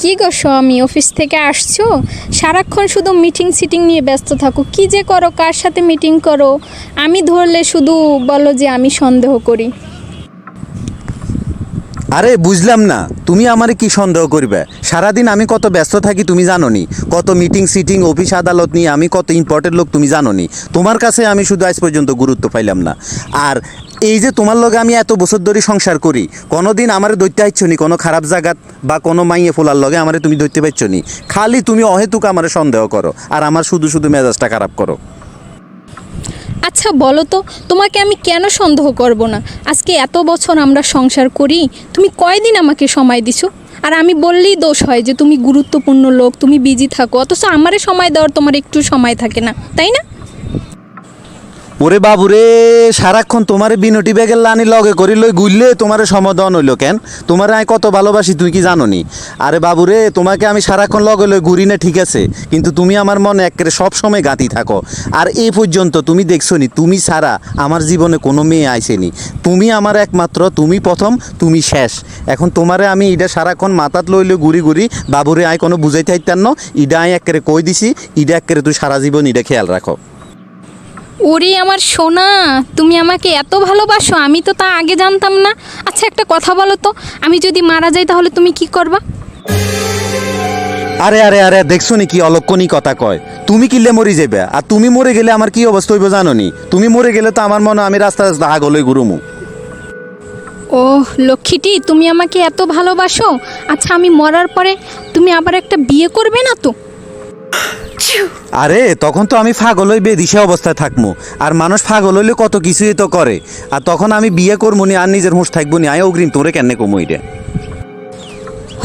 কি গো স্বামী, অফিস থেকে আসছো? সারাক্ষণ শুধু মিটিং সিটিং নিয়ে ব্যস্ত থাকো। কি যে করো, কার সাথে মিটিং করো? আমি ধরলে শুধু বলো যে আমি সন্দেহ করি। আরে, বুঝলাম না। তুমি আমারে কি সন্দেহ করবে? সারাদিন আমি কত ব্যস্ত থাকি তুমি জানো নি কত মিটিং সিটিং অফিস আদালত নিয়ে আমি কত ইম্পর্টেন্ট লোক তুমি জানো নি তোমার কাছে আমি শুধু আজ পর্যন্ত গুরুত্ব পাইলাম না। আর এই যে তোমার লগে আমি এত বছর ধরে সংসার করি, কোনোদিন আমারে দৈত্য আইচ্ছ নি? কোনো খারাপ জায়গাত বা কোনো মাইয়ে ফোলার লগে আমারে তুমি ধরতে পারছ নি? খালি তুমি অহেতুক আমার সন্দেহ করো আর আমার শুধু শুধু মেজাজটা খারাপ করো। আচ্ছা বলো তো, তোমাকে আমি কেন সন্দেহ করব না? আজকে এত বছর আমরা সংসার করি, তুমি কয়দিন আমাকে সময় দিছো? আর আমি বললেই দোষ হয় যে তুমি গুরুত্বপূর্ণ লোক, তুমি বিজি থাকো, অথচ আমারে সময় দেওয়ার তোমার একটু সময় থাকে না, তাই না? ওরে বাবুরে, সারাক্ষণ তোমারে বিনটি ব্যাগের লানি লগে করি লই গুললে তোমারে সমাধান হইল কেন? তোমারে আমি কত ভালোবাসি তুই কি জানো নি আরে বাবুরে, তোমাকে আমি সারাক্ষণ লগে লই ঘুরি না, ঠিক আছে? কিন্তু তুমি আমার মনে একেবারে সব সময় গাতি থাকো। আর এই পর্যন্ত তুমি দেখছ নি তুমি ছাড়া আমার জীবনে কোনো মেয়ে আইসেনি তুমি আমার একমাত্র, তুমি প্রথম, তুমি শেষ। এখন তোমারে আমি ইডা সারাক্ষণ মাথাত লইলে ঘুরি ঘুরি, বাবুরে আয় কোনো বুঝাইতে হাইতার ন। ইডা আই একেবারে কই দিছি, ইডা একেবারে তুই সারা জীবন ইডা খেয়াল রাখো। ওরে আমার সোনা তুমি আমাকে এত ভালোবাসো আমি তো তা আগে জানতাম না। আচ্ছা একটা কথা বলো তো আমি যদি মারা যাই তাহলে তুমি কি করবা? আরে আরে আরে দেখছ নি কি অলক্ষণী কথা কয়। তুমি কিলে মরি যাবে আর তুমি মরে গেলে আমার কি অবস্থা হইব জানো নি? তুমি মরে গেলে তো আমার মনে আমি রাস্তা রাস্তা আগলই ঘুরুমু। ও লক্ষ্মীটি তুমি আমাকে এত ভালোবাসো। আচ্ছা আমি মরার পরে তুমি আবার একটা বিয়ে করবে না তো? আরে তখন তো আমি ফাগল হই বেদিশে অবস্থায় থাকব আর মানুষ ফাগল হইলে কত কিছুই তো করে। আর তখন আমি বিয়ে করব নি আর নিজের হুঁশ থাকব নি আয় অগ্রিম তোরে কেন কমো এটা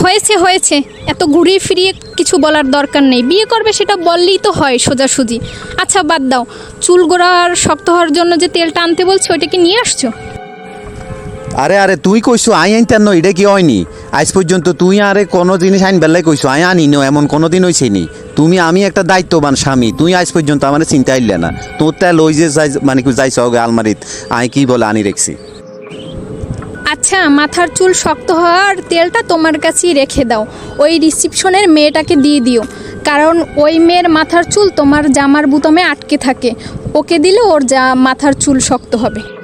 হয়েছে হয়েছে। এত ঘুরিয়ে ফিরিয়ে কিছু বলার দরকার নেই। বিয়ে করবে সেটা বললেই তো হয় সোজাসুজি। আচ্ছা বাদ দাও। চুল গোড়ার শক্ত হওয়ার জন্য যে তেলটা আনতে বলছো ওইটা কি নিয়ে আসছো? আরে আরে, তুই কইছো আই আইনতার ন, এটা কি হয়নি? আজ পর্যন্ত তুই আরে কোনো জিনিস আইন বেলায় কইছো, আই আনি নো, এমন কোনো দিন হইছে নি। তুমি, আমি একটা দায়িত্ববান স্বামী, তুই আজ পর্যন্ত আমার চিন্তা আইলে না। তোর তেল ওই যে যাই মানে যাইছ আলমারিত, আই কি বলে আনি রেখছি। আচ্ছা মাথার চুল শক্ত হওয়ার তেলটা তোমার কাছেই রেখে দাও। ওই রিসিপশনের মেয়েটাকে দিয়ে দিও। কারণ ওই মেয়ের মাথার চুল তোমার জামার বুতমে আটকে থাকে। ওকে দিলে ওর যা মাথার চুল শক্ত হবে।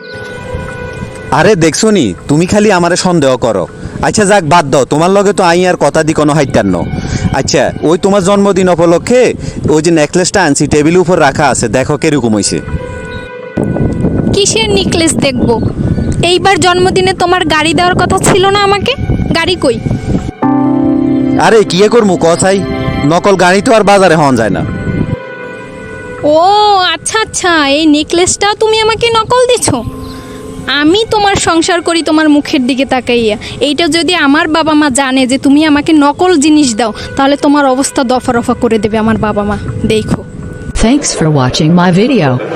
আরে দেখছ নি তুমি খালি আমারে সন্দেহ করো। আচ্ছা যাক বাদ দাও তোমার লগে তো আই আর কথা দি কোনো হাইটার ন। আচ্ছা ওই তোমার জন্মদিন উপলক্ষে ওই যে নেকলেসটা আনছি টেবিলের উপর রাখা আছে দেখো কীরকম হয়েছে কিসের নেকলেস দেখব? এইবার জন্মদিনে তোমার গাড়ি দেওয়ার কথা ছিল না আমাকে? গাড়ি কই? আরে কি করমু কথাই নকল গাড়ি তো আর বাজারে হন যায় না। ও আচ্ছা আচ্ছা এই নেকলেসটা তুমি আমাকে নকল দিছো? আমি তোমার সংসার করি তোমার মুখের দিকে তাকাইয়া। এইটা যদি আমার বাবা মা জানে যে তুমি আমাকে নকল জিনিস দাও, তাহলে তোমার অবস্থা দফা রফা করে দেবে আমার বাবা মা। দেখো। Thanks for watching my video.